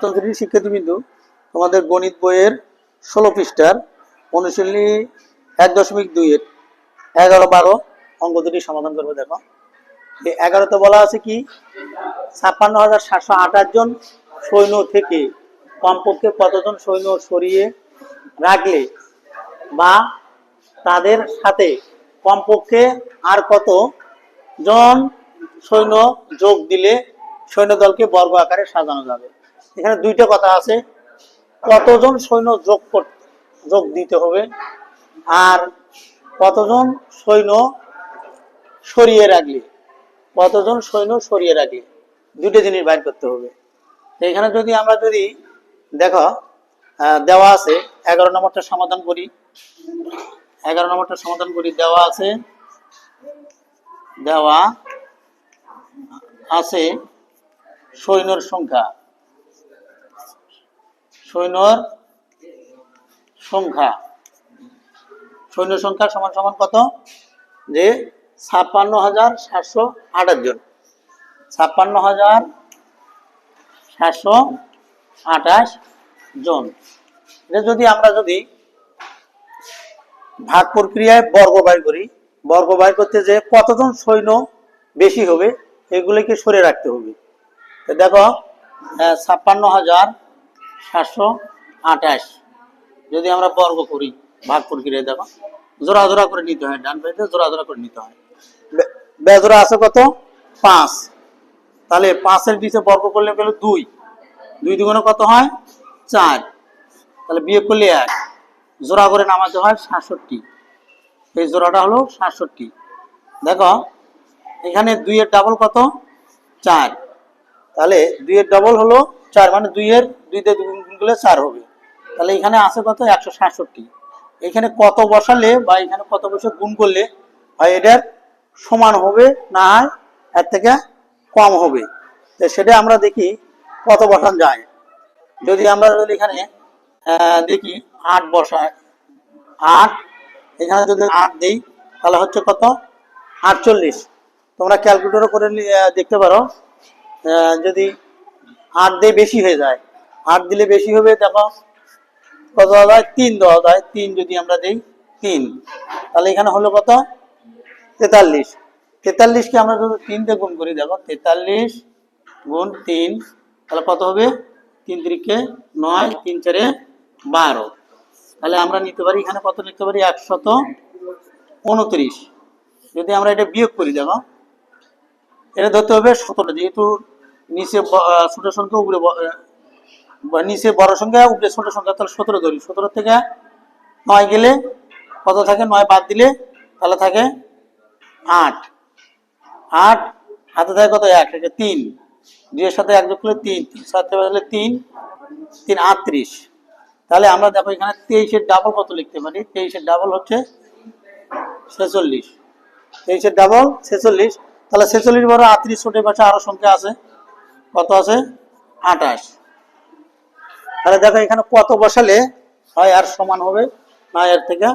ছাত্রছাত্রী শিক্ষার্থীবৃন্দু তোমাদের গণিত বইয়ের ষোলো পৃষ্ঠার অনুশীলনী এক দশমিক দুইয়ের এগারো বারো অঙ্ক দুটি সমাধান করবে, দেখো। এগারোতে বলা আছে কি? ছাপ্পান্ন হাজার সাতশো আঠাশ জন সৈন্য থেকে কমপক্ষে কতজন সৈন্য সরিয়ে রাখলে বা তাদের সাথে কমপক্ষে আর কত জন সৈন্য যোগ দিলে সৈন্যদলকে বর্গ আকারে সাজানো যাবে? এখানে দুইটা কথা আছে। কতজন সৈন্য যোগ যোগ দিতে হবে? আর কতজন সৈন্য সরিয়ে রাখলে? কতজন সৈন্য সরিয়ে রাখলে? দুটো জিনিস বাইর করতে হবে। এখানে যদি আমরা যদি দেখো দেওয়া আছে, এগারো নম্বরটা সমাধান করি। এগারো নম্বরটা সমাধান করি, দেওয়া আছে দেওয়া আছে সৈন্যর সংখ্যা। সৈন্যর সংখ্যা। সৈন্য সংখ্যা সমান সমান কত? যে ছাপ্পান্ন হাজার সাতশো আঠাশ জন। ছাপ্পান্ন হাজার সাতশো আঠাশ জন। এটা যদি আমরা যদি ভাগ প্রক্রিয়ায় বর্গ বাইর করি, বর্গ বাইর করতে যে কতজন সৈন্য বেশি হবে, এগুলিকে সরে রাখতে হবে। দেখো ছাপ্পান্ন হাজার সাতশো আঠাশ। যদি আমরা বর্গ করি ভাগ প্রক্রিয়ায় দেখো। জোড়া জোড়া করে নিতে হয় ডান পাইতে জোড়া জোড়া করে নিতে হয়। বেজোড়া আছে কত? পাঁচ। তাহলে পাঁচের পিছে বর্গ করলে গেল দুই। দুই দুগুণে কত হয়? চার। তাহলে বিয়ে করলে এক। জোড়া করে নামাতে হয় সাতষট্টি। এই জোড়াটা হলো সাতষট্টি। দেখো এখানে দুইয়ের ডাবল কত? চার। তাহলে দুইয়ের ডবল হলো চার মানে দুইয়ের দুইতে দুই করলে চার হবে। তাহলে এখানে আছে কত? একশো সাতষট্টি। এখানে কত বসালে বা এখানে কত বসে গুণ করলে হয় এটার সমান হবে না হয় এর থেকে কম হবে? তো সেটা আমরা দেখি কত বসান যায়। যদি আমরা যদি এখানে দেখি আট বসায়, আট, এখানে যদি আট দিই, তাহলে হচ্ছে কত? আটচল্লিশ। তোমরা ক্যালকুলেটর করে দেখতে পারো। যদি আট দিয়ে বেশি হয়ে যায় আট দিলে বেশি হবে, দেখো, কত দেওয়া তিন দেওয়া যায়। তিন যদি আমরা দিই, তিন। তাহলে এখানে হলো কত? তেতাল্লিশ। তেতাল্লিশকে আমরা যদি তিন দিয়ে গুণ করি, দেখো, তেতাল্লিশ গুণ তিন, তাহলে কত হবে? তিন তিরিখে নয়, তিন চারে বারো। তাহলে আমরা নিতে পারি, এখানে কত লিখতে পারি? একশত উনত্রিশ। যদি আমরা এটা বিয়োগ করি, দেখো, এটা ধরতে হবে সতেরো। যেহেতু নিচে ছোট সংখ্যা, উপরে নিচে বড় সংখ্যা, উপরে ছোট সংখ্যা, তাহলে সতেরো ধরি। সতেরো থেকে নয় গেলে কত থাকে? নয় বাদ দিলে তাহলে থাকে আট। আট, হাতে থাকে কত? এক থেকে তিন। দুইয়ের সাথে এক যোগ করলে তিন। সাথে বাজলে তিন। তিন, আটত্রিশ। তাহলে আমরা দেখো এখানে তেইশের ডাবল কত লিখতে পারি? তেইশের ডাবল হচ্ছে ছেচল্লিশ। তেইশের ডাবল ছেচল্লিশ। তাহলে ছেচল্লিশ বড় আটত্রিশ ছোটের পাশে আরও সংখ্যা আছে। কত আছে? আঠাশ। তাহলে দেখো এখানে কত বসালে হয় আর সমান হবে না, এর থেকে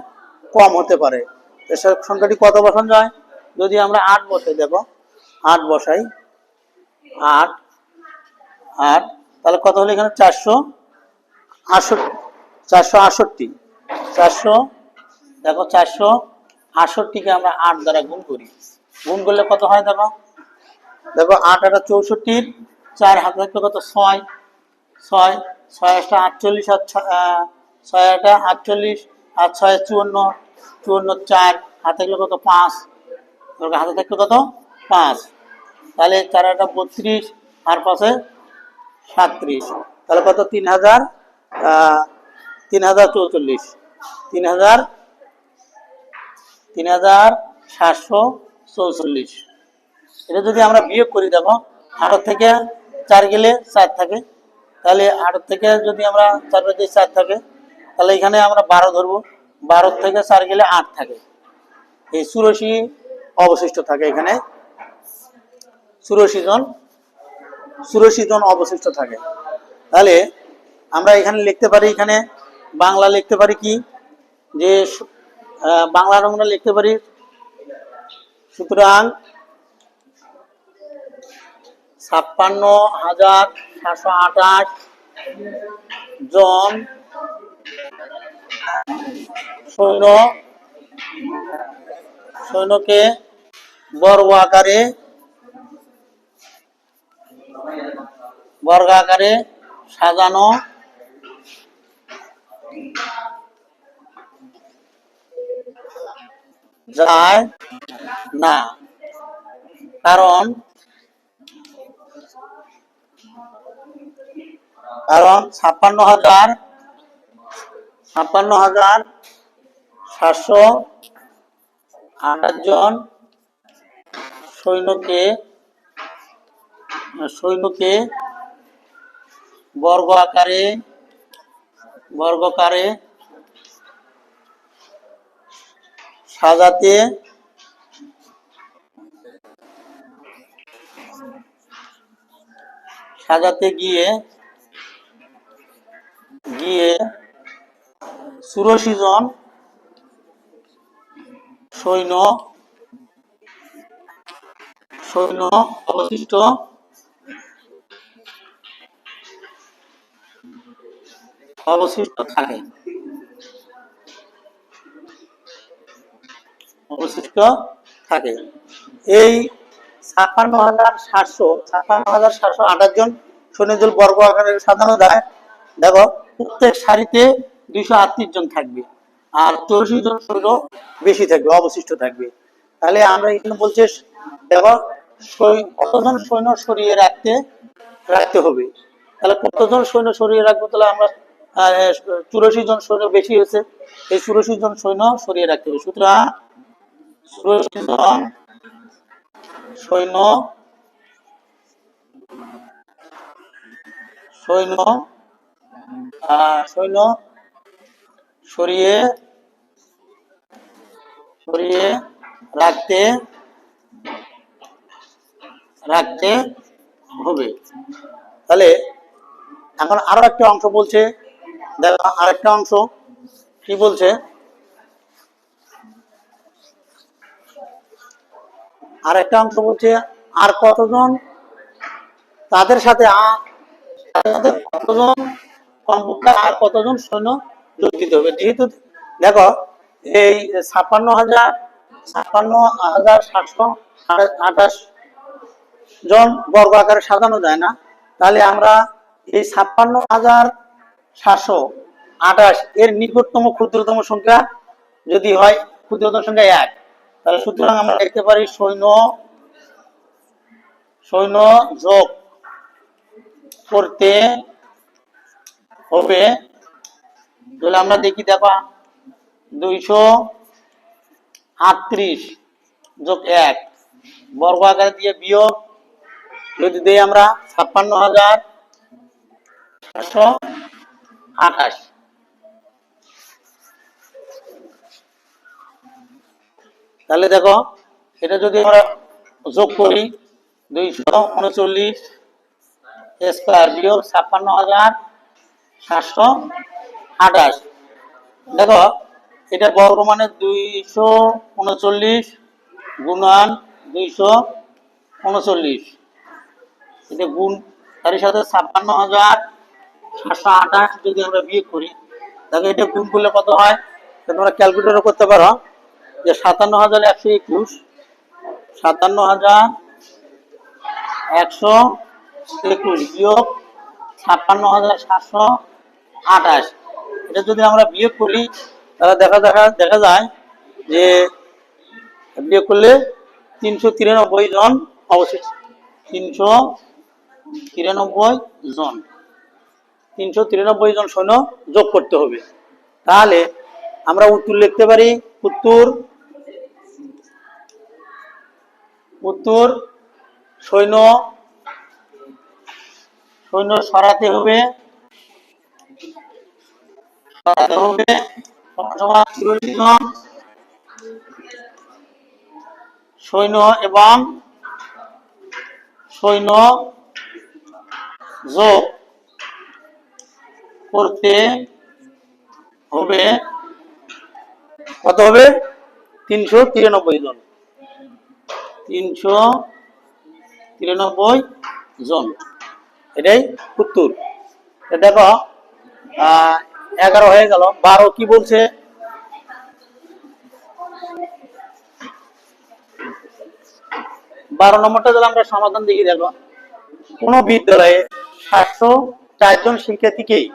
কম হতে পারে। সে সংখ্যাটি কত বসানো যায়? যদি আমরা আট বসাই, দেখো, আট বসাই, আট আট, তাহলে কত হলো এখানে? চারশো আটষট্টি চারশো আটষট্টি চারশো, দেখো, চারশো আটষট্টিকে আমরা আট দ্বারা গুণ করি। গুণ করলে কত হয়, দেখো? দেখো, আট আটা চৌষট্টির চার হাত থাকলে কত? ছয়। ছয় ছয় আটটা আটচল্লিশ আর ছয় আটা আটচল্লিশ আর ছয় চুয়ান্ন চুয়ান্ন চার। হাতে থাকলে কত? পাঁচ। হাতে থাকলে কত? পাঁচ। তাহলে চার আটা বত্রিশ আর পাশে সাতত্রিশ। তাহলে কত? তিন হাজার তিন হাজার চৌচল্লিশ। তিন হাজার তিন হাজার সাতশো চৌচল্লিশ। এটা যদি আমরা বিয়োগ করি, দেখো আট থেকে চার গেলে চার থাকে। তাহলে আট থেকে যদি আমরা চার বাজে চার থাকে, তাহলে এখানে আমরা বারো ধরবো। বারো থেকে চার গেলে আট থাকে। এই চুরাশি অবশিষ্ট থাকে এখানে। চুরাশি জন জন অবশিষ্ট থাকে। তাহলে আমরা এখানে লিখতে পারি, এখানে বাংলা লিখতে পারি কি? যে বাংলার আমরা লিখতে পারি। সুতরাং ছাপ্পান্ন হাজার সাতশো আঠাশ জন সৈন্য, সৈন্যকে বর্গ আকারে বর্গ আকারে সাজানো। যায় না। কারণ কারণ ছাপ্পান্ন হাজার ছাপ্পান্ন হাজার সাতশো আঠাশ জন সৈন্যকে সৈন্যকে বর্গ আকারে বর্গকারে সাজাতে সাজাতে গিয়ে গিয়ে চুরাশি জন, সৈন্য সৈন্য অবশিষ্ট অবশিষ্ট থাকে। অবশিষ্ট থাকে। এই ছাপ্পান্ন হাজার সাতশো, ছাপ্পান্ন হাজার সাতশো আঠাশ জন সৈন্যদল বর্গ আকারে সাজানো যায় দেখো প্রত্যেক সারিতে দুইশো আটত্রিশ জন থাকবে। আর চৌরাশি জন সৈন্য বেশি থাকবে, অবশিষ্ট থাকবে। তাহলে আমরা এখানে বলছে, দেখো কতজন সৈন্য সরিয়ে রাখতে রাখতে হবে? তাহলে কতজন সৈন্য সরিয়ে রাখব? তাহলে আমরা চুরাশি জন সৈন্য বেশি হয়েছে। এই চুরাশি জন সৈন্য সরিয়ে রাখতে হবে। সুতরাং, চুরাশি জন সৈন্য সৈন্য সৈন্য সরিয়ে সরিয়ে রাখতে রাখতে হবে। তাহলে এখন আরও একটা অংশ বলছে, দেখো আরেকটা অংশ কি বলছে? আর একটা অংশ বলছে, আর কতজন তাদের সাথে কতজন কমপক্ষে আর কতজন সৈন্য যোগ হবে যেহেতু দেখো, এই ছাপ্পান্ন হাজার ছাপ্পান্ন হাজার সাতশো আঠাশ জন বর্গ আকারে সাজানো যায় না। তাহলে আমরা এই ছাপ্পান্ন হাজার সাতশো আঠাশ এর নিকটতম ক্ষুদ্রতম সংখ্যা যদি হয়, ক্ষুদ্রতম সংখ্যা এক। তাহলে সুতরাং আমরা দেখতে পারি সৈন্য সৈন্য যোগ করতে হবে। তাহলে আমরা দেখি, দেখো, দুইশো আটত্রিশ যোগ এক, বর্গ আকারে দিয়ে বিয়োগ, যদি দেই আমরা ছাপ্পান্ন হাজার আঠাশ। তাহলে দেখো, এটা যদি আমরা যোগ করি, দুইশো উনচল্লিশ স্কোয়ার বিয়োগ ছাপ্পান্ন হাজার সাতশো আঠাশ। দেখো, এটা বর্গ মানে দুইশো উনচল্লিশ গুণান দুইশো উনচল্লিশ। এটা গুণ, তার সাথে ছাপ্পান্ন হাজার সাতশো আঠাশ যদি আমরা বিয়োগ করি তাহলে এটা গুণ করলে কত হয়? তোমরা ক্যালকুলেটর করতে পারো যে সাতান্ন হাজার একশো একুশ, সাতান্ন হাজার একশো একুশ বিয়োগ ছাপ্পান্ন হাজার সাতশো আঠাশ এটা যদি আমরা বিয়োগ করি, তাহলে দেখা দেখা দেখা যায় যে বিয়োগ করলে তিনশো তিরানব্বই জন অবশিষ্ট। তিনশো তিরানব্বই জন। তিনশো তিরানব্বই জন সৈন্য যোগ করতে হবে। তাহলে আমরা উত্তর লিখতে পারি, উত্তর উত্তর সৈন্য সৈন্য সরাতে হবে সৈন্য এবং সৈন্য যোগ করতে হবে। কত হবে? তিনশো তিরানব্বই জন। তিনশো তিরানব্বই জন। এটাই উত্তর। দেখো এগারো হয়ে গেল। বারো কি বলছে? বারো নম্বরটা যদি আমরা সমাধান দেখি, দেখো। কোন বিদ্যালয়ে সাতশো চারজন শিক্ষার্থীকেই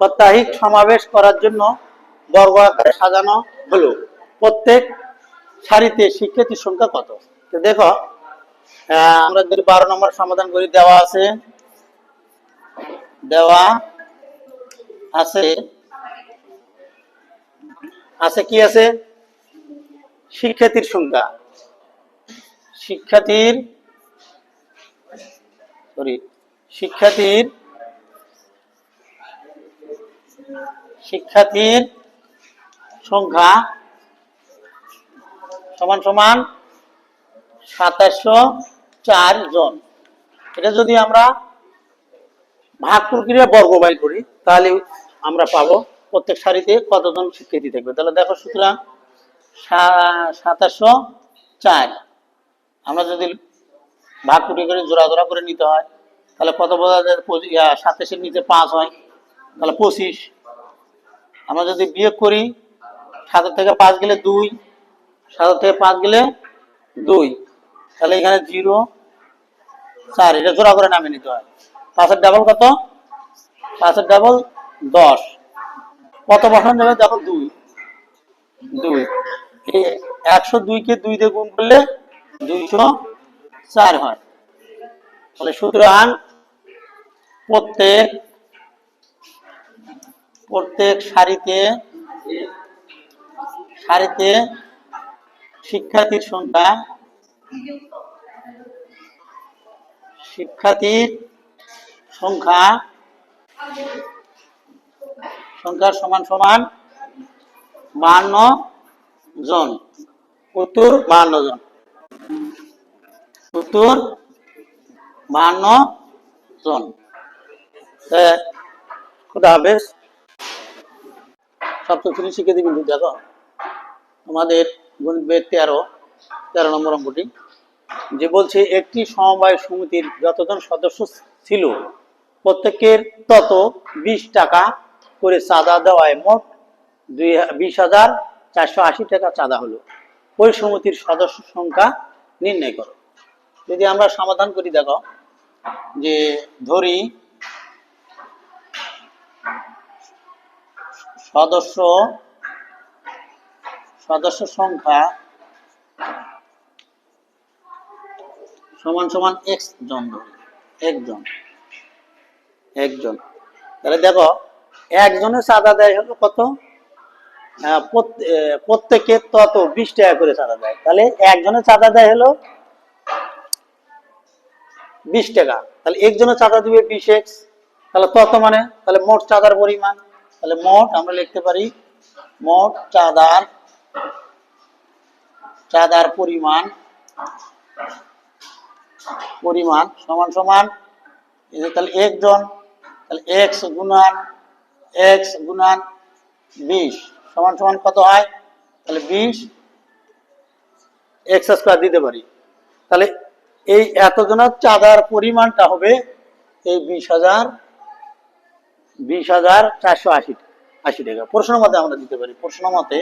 সাপ্তাহিক সমাবেশ করার জন্য বর্গ আকারে সাজানো হলো। প্রত্যেক সারিতে শিক্ষার্থীর সংখ্যা কত? দেখো আমরা যদি বারো নম্বর সমাধান করি দেওয়া আছে। দেওয়া আছে? আছে কি আছে? শিক্ষার্থীর সংখ্যা। শিক্ষার্থীর সরি শিক্ষার্থীর শিক্ষার্থীর সংখ্যা সমান সমান সাতাশশো চার জন। এটা যদি আমরা ভাগ প্রক্রিয়া বর্গ বাইর করি তাহলে আমরা পাবো প্রত্যেক সারিতে কতজন শিক্ষার্থী থাকবে? তাহলে দেখো সুতরাং সাতাশশো চার। আমরা যদি ভাগ কুটি করে জোড়া জোড়া করে নিতে হয়, তাহলে কত বোঝা যায়? সাতাশের নিচে পাঁচ হয়, তাহলে পঁচিশ। আমরা যদি বিয়োগ করি, সাতের থেকে পাঁচ গেলে দুই, সাতের থেকে পাঁচ গেলে দুই। তাহলে এখানে জিরো, চার, এটা জোড়া করে নামিয়ে নিতে হয়। পাঁচের ডাবল কত? পাঁচের ডাবল দশ। কত বসানো যাবে? দেখো, দুই। দুই। একশো দুইকে দুই দিয়ে গুণ করলে দুইশো চার হয়। তাহলে সুতরাং প্রত্যেক প্রত্যেক সারিতে সারিতে শিক্ষার্থীর সংখ্যা শিক্ষার্থীর সংখ্যা সংখ্যা সমান সমান বাহান্ন জন। উত্তর বাহান্ন জন। উত্তর বাহান্ন জন। খুদা সপ্তম শ্রেণি বিন্দু, দেখো বইয়ের তেরো তেরো নম্বর অঙ্কটি। যে বলছে, একটি সমবায় সমিতির যতজন সদস্য ছিল প্রত্যেকের তত বিশ টাকা করে চাঁদা দেওয়ায় মোট দুই বিশ হাজার চারশো আশি টাকা চাঁদা হলো। ওই সমিতির সদস্য সংখ্যা নির্ণয় করো। যদি আমরা সমাধান করি, দেখো, যে ধরি সদস্য সদস্য সংখ্যা সমান সমান এক্স জন ধরি। একজন একজন। তাহলে দেখো, একজনের চাঁদা দেয় হলো কত? প্রত্যেকে তত বিশ টাকা করে চাঁদা দেয়। তাহলে একজনের চাঁদা দেয় হলো বিশ টাকা। তাহলে একজনের চাঁদা দিবে বিশ এক্স তাহলে তত মানে? তাহলে মোট চাঁদার পরিমাণ। তাহলে মোট আমরা লিখতে পারি, মোট চাঁদার চাঁদার পরিমাণ পরিমাণ সমান সমান তাহলে একজন এক্স গুণান এক্স গুণান বিশ। সমান সমান কত হয়? তাহলে বিশ এক্স স্কোয়ার দিতে পারি। তাহলে এই এতজনের চাঁদার পরিমাণটা হবে এই বিশ হাজার বিশ হাজার চারশো আশি আশি টাকা। প্রশ্ন মতে আমরা দিতে পারি। প্রশ্ন মতে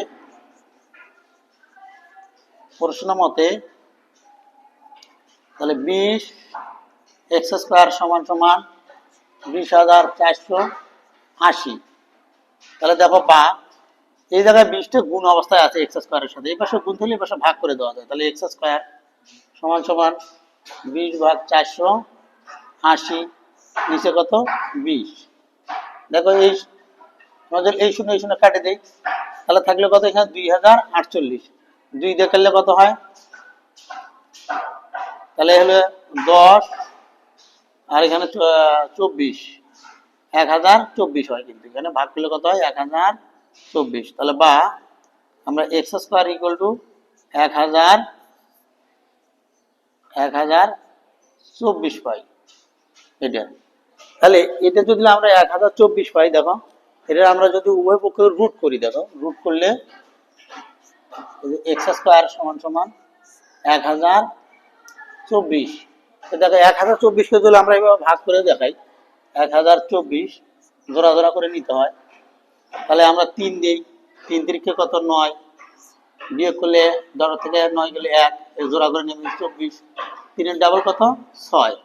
প্রশ্ন মতে তাহলে বিশ এক্স স্কোয়ার সমান সমান বিশ হাজার চারশো আশি। তাহলে দেখো বা, এই জায়গায় বিশটা গুণ অবস্থায় আছে এক্স স্কোয়ারের সাথে। এই পাশে গুণ থাকলে এই পাশে ভাগ করে দেওয়া যায়। তাহলে এক্স স্কোয়ার সমান সমান বিশ ভাগ চারশো আশি, নিচে কত? বিশ। দেখো এই আমাদের এই শূন্য এই শূন্য কাটে দেই। তাহলে থাকলে কত এখানে? দুই হাজার আটচল্লিশ। দুই দিয়ে কাটলে কত হয়? তাহলে হলো দশ আর এখানে চব্বিশ। এক হাজার চব্বিশ হয় কিন্তু। এখানে ভাগ করলে কত হয়? এক হাজার চব্বিশ। তাহলে বা, আমরা এক্স স্কোয়ার ইকুয়াল টু এক হাজার এক হাজার চব্বিশ পাই। এটা। তাহলে এটা যদি আমরা এক হাজার চব্বিশ পাই, দেখো, এটা আমরা যদি উভয় পক্ষে রুট করি, দেখো রুট করলে এক্স স্কোয়ার সমান সমান এক হাজার চব্বিশ। দেখো এক হাজার চব্বিশকে যদি আমরা এভাবে ভাগ করে দেখাই। এক হাজার চব্বিশ জোড়া জোড়া করে নিতে হয়। তাহলে আমরা তিন দিই। তিন তিরিখে কত? নয়। বিয়োগ করলে ধরো থেকে নয় গেলে এক। জোড়া করে নেবে চব্বিশ। তিনের ডাবল কত? ছয়।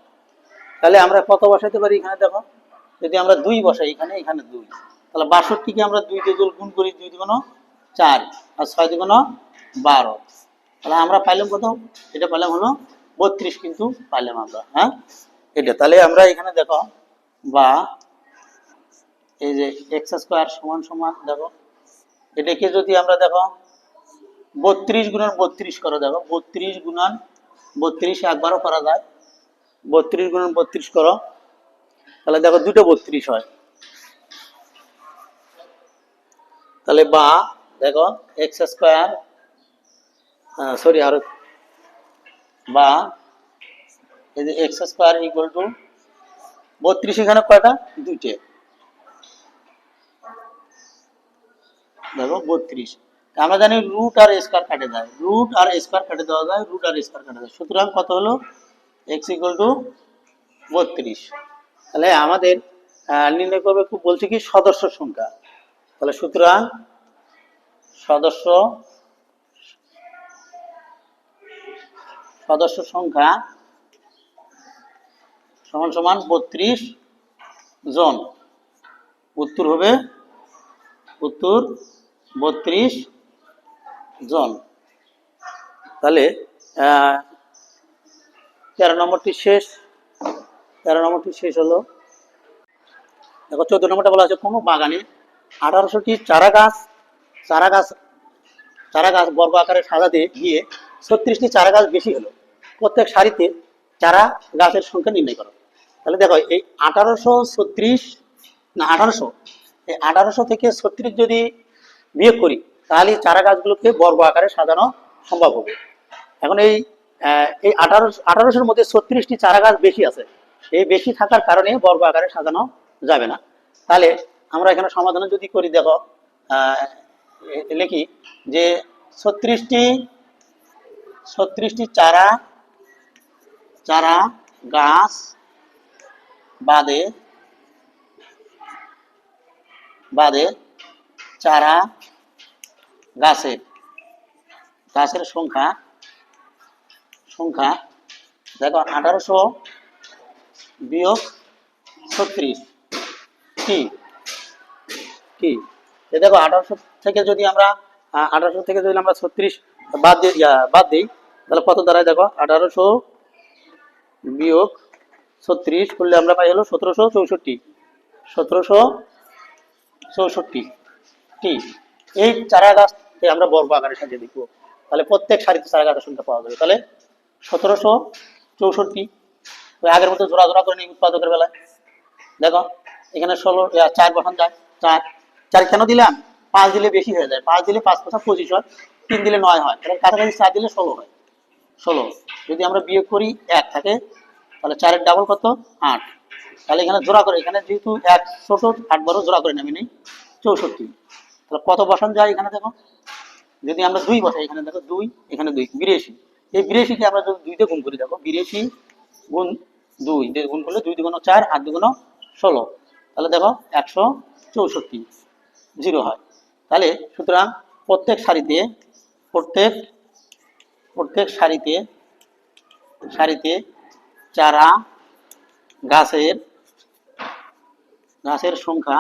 তাহলে আমরা কত বসাতে পারি এখানে দেখো? যদি আমরা দুই বসাই, এখানে এখানে দুই। তাহলে বাষট্টিকে আমরা দুই দিয়ে জোল গুণ করি, দুই দুগুণ চার। আর ছয় দুগুণ বারো। তাহলে আমরা পাইলাম কত? এটা পাইলাম হলো বত্রিশ কিন্তু পাইলাম আমরা হ্যাঁ? এটা, তাহলে আমরা এখানে দেখো, বা এই যে এক্স স্কোয়ার সমান সমান, দেখো, এটাকে যদি আমরা দেখো, বত্রিশ গুণন বত্রিশ করো, দেখো, বত্রিশ গুণন বত্রিশ একবারও করা যায়, বত্রিশ গুণন বত্রিশ করো, তাহলে দেখো দুটো বত্রিশ হয়। তাহলে বা, দেখো, এক্স স্কোয়ার সরি আরও বা এই যে এক্স স্কোয়ার ইকুয়াল টু বত্রিশ এখানে কয়টা? দেখো, বত্রিশ। আমরা জানি রুট আর স্কোয়ার রুট আর স্কোয়ার দেওয়া যায় রুট আর স্কোয়ার সুতরাং কত হলো? এক্স ইকুয়াল টু বত্রিশ। তাহলে আমাদের নির্ণয় করবে বলছে কি, সদস্য সংখ্যা। তাহলে সুতরাং সদস্য সদস্য সংখ্যা সমান সমান বত্রিশ জন। উত্তর হবে, উত্তর বত্রিশ জন। তাহলে তেরো নম্বরটি শেষ। তেরো নম্বরটি শেষ হলো। দেখো, চোদ্দ নম্বরটা বলা আছে কোনো বাগানে। আঠারোশোটি চারা গাছ চারা গাছ চারা গাছ বর্গ আকারে সাজাতে গিয়ে ছত্রিশটি চারা গাছ বেশি হলো। প্রত্যেক সারিতে চারা গাছের সংখ্যা নির্ণয় করো। তাহলে দেখো, এই আঠারোশো ছত্রিশ, না, আঠারোশো, এই আঠারোশো থেকে ছত্রিশ যদি বিয়োগ করি, তাহলে চারা গাছগুলোকে বর্গ আকারে সাজানো সম্ভব হবে। এখন এই এই আঠারোশো আঠারোশোর মধ্যে ছত্রিশটি চারা গাছ বেশি আছে, এই বেশি থাকার কারণে বর্গ আকারে সাজানো যাবে না। তাহলে আমরা এখানে সমাধান যদি করি, দেখো লিখি যে ছত্রিশটি ছত্রিশটি চারা চারা, গাছ বাদে বাদে চারা গাছের গাছের সংখ্যা সংখ্যা, দেখো আঠারোশো বিয়োগ ছত্রিশ। কি? কি? দেখো আঠারোশো থেকে যদি আমরা আঠারোশো থেকে যদি আমরা ছত্রিশ বাদ দিই বাদ দিই তাহলে কত দাঁড়ায় দেখো? আঠারোশো বিয়োগ ছত্রিশ করলে আমরা পাই হলো সতেরোশো চৌষট্টি। সতেরোশো চৌষট্টি। টি এই চারা গাছকে আমরা বর্গ আকারে সাজিয়ে দেখব। তাহলে প্রত্যেক সারিতে চারা গাছের সংখ্যা পাওয়া যাবে। তাহলে সতেরোশো চৌষট্টি। ওই আগের মতো জোড়া জোড়া করে নিই উৎপাদকের বেলায়। দেখো, এখানে ষোলো চার বসান যায়, চার। চার কেন দিলাম? পাঁচ দিলে বেশি হয়ে যায়। পাঁচ দিলে পাঁচ পাঁচা পঁচিশ হয়, তিন দিলে নয় হয়। তাহলে কাছাকাছি চার দিলে ষোলো হয়। ষোলো। যদি আমরা বিয়োগ করি এক থাকে, তাহলে চারের ডাবল কত? আট। তাহলে এখানে জোড়া করে, এখানে যেহেতু এক ছোট আট বারো জোড়া করে নেবে নেই, চৌষট্টি। তাহলে কত বসান যায় এখানে দেখো? যদি আমরা দুই বসাই, এখানে দেখো দুই, এখানে দুই, বিরাশি। এই বিরাশিকে আমরা যদি দুইতে গুণ করি, দেখো, বিরাশি গুণ দুই গুণ করলে দুই দুগুণ চার, আট দুগুণ ষোলো। তাহলে দেখো, একশো চৌষট্টি। জিরো হয়। তাহলে সুতরাং প্রত্যেক সারিতে প্রত্যেক প্রত্যেক সারিতে সারিতে চারা গাছের গাছের সংখ্যা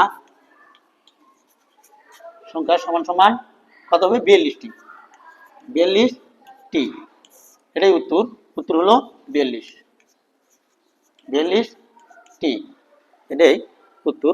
সংখ্যা সমান সমান কত হবে? বিয়াল্লিশটি। বিয়াল্লিশটি। এটাই উত্তর। উত্তর হলো বিয়াল্লিশ। বিয়াল্লিশ টি এটাই উত্তর।